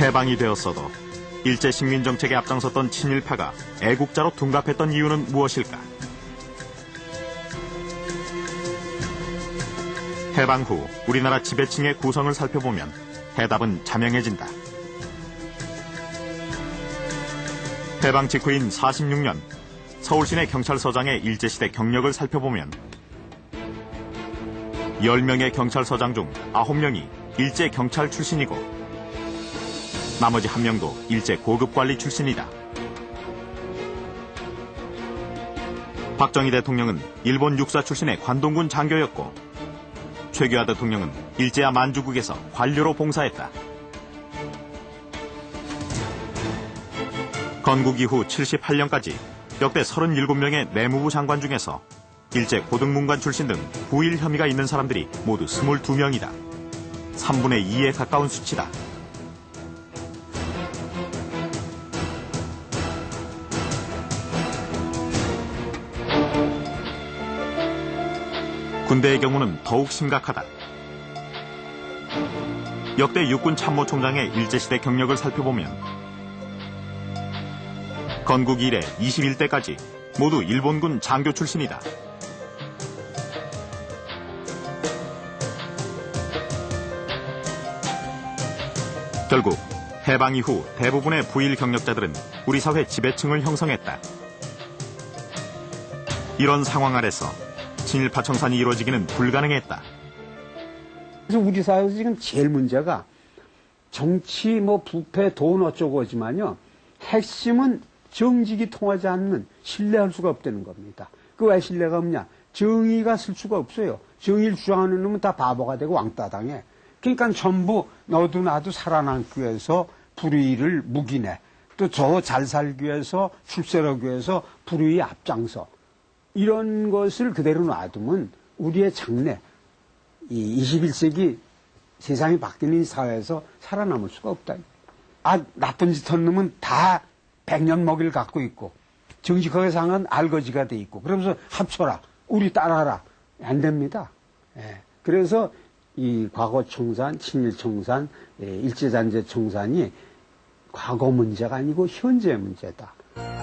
해방이 되었어도 일제 식민 정책에 앞장섰던 친일파가 애국자로 둔갑했던 이유는 무엇일까? 해방 후 우리나라 지배층의 구성을 살펴보면 해답은 자명해진다. 해방 직후인 46년 서울시내 경찰서장의 일제시대 경력을 살펴보면 10명의 경찰서장 중 9명이 일제 경찰 출신이고 나머지 한 명도 일제 고급 관리 출신이다. 박정희 대통령은 일본 육사 출신의 관동군 장교였고 최규하 대통령은 일제야 만주국에서 관료로 봉사했다. 건국 이후 78년까지 역대 37명의 내무부 장관 중에서 일제 고등문관 출신 등 부일 혐의가 있는 사람들이 모두 22명이다. 3분의 2에 가까운 수치다. 군대의 경우는 더욱 심각하다. 역대 육군 참모총장의 일제시대 경력을 살펴보면 건국 이래 21대까지 모두 일본군 장교 출신이다. 결국 해방 이후 대부분의 부일 경력자들은 우리 사회 지배층을 형성했다. 이런 상황 아래서 친일 파 청산이 이루어지기는 불가능했다. 그래서 우리 사회에서 지금 제일 문제가 정치 뭐 부패 돈 어쩌고 하지만요 핵심은 정직이 통하지 않는 신뢰할 수가 없다는 겁니다. 그 왜 신뢰가 없냐? 정의가 쓸 수가 없어요. 정의를 주장하는 놈은 다 바보가 되고 왕따 당해. 그러니까 전부 너도 나도 살아남기 위해서 불의를 묵이네. 또저 잘 살기 위해서 출세하기 위해서 불의의 앞장서. 이런 것을 그대로 놔두면 우리의 장래, 이 21세기 세상이 바뀌는 이 사회에서 살아남을 수가 없다. 아, 나쁜 짓 한 놈은 다 백년 먹이를 갖고 있고, 정직하게 상한 알거지가 돼 있고, 그러면서 합쳐라. 우리 따라라. 안 됩니다. 예. 그래서 이 과거 청산, 친일 청산, 예, 일제잔재 청산이 과거 문제가 아니고 현재 문제다.